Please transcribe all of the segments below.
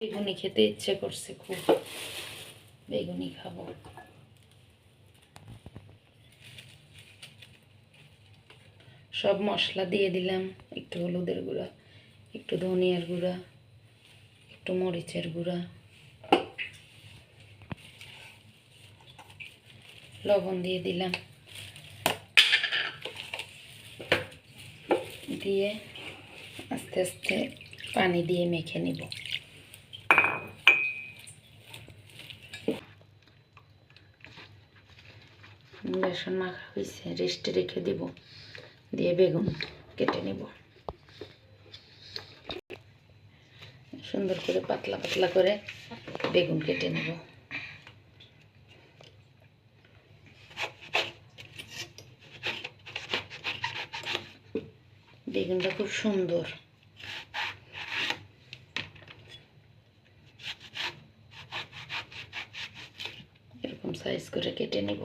বেগুনি খেতে ইচ্ছে করছে খুব। বেগুনি খাব। সব মশলা দিয়ে দিলাম, একটু হলুদের গুঁড়া, একটু ধনিয়ার গুঁড়া, একটু মরিচের গুঁড়া, লবণ দিয়ে দিলাম। দিয়ে আস্তে আস্তে পানি দিয়ে মেখে নিব। বেসন মাখা হয়েছে রেস্টে রেখে দিব, দিয়ে বেগুন কেটে নিব। সুন্দর করে পাতলা পাতলা করে বেগুন কেটে নেব। বেগুনটা খুব সুন্দর। এরকম সাইজ করে কেটে নেব।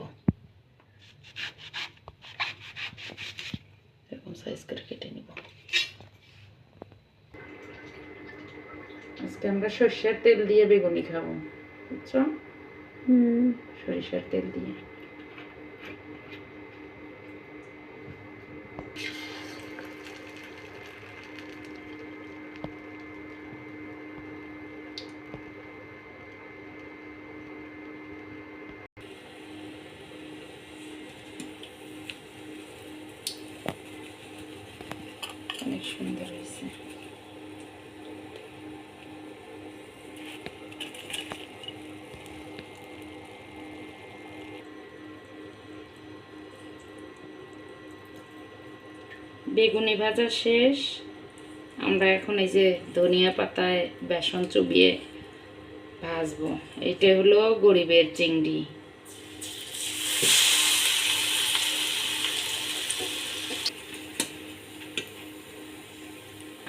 এরকম সাইজ করে কেটে নিব। আজকে আমরা সর্ষের তেল দিয়ে বেগুনি খাব বুঝছ? হুম। সরিষার তেল দিয়ে অনেক সুন্দর হয়েছে বেগুনি ভাজা শেষ। আমরা এখন এই যে ধনিয়া পাতায় বেসন চুবিয়ে ভাজবো। এটা হলো গরিবের চিংড়ি।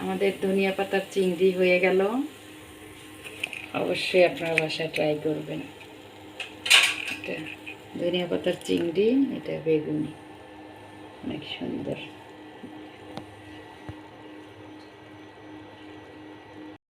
আমাদের ধনিয়া পাতার চিংড়ি হয়ে গেল। অবশ্যই আপনারা বাসায় ট্রাই করবেন। এটা ধনিয়া পাতার চিংড়ি, এটা বেগুনি। অনেক সুন্দর।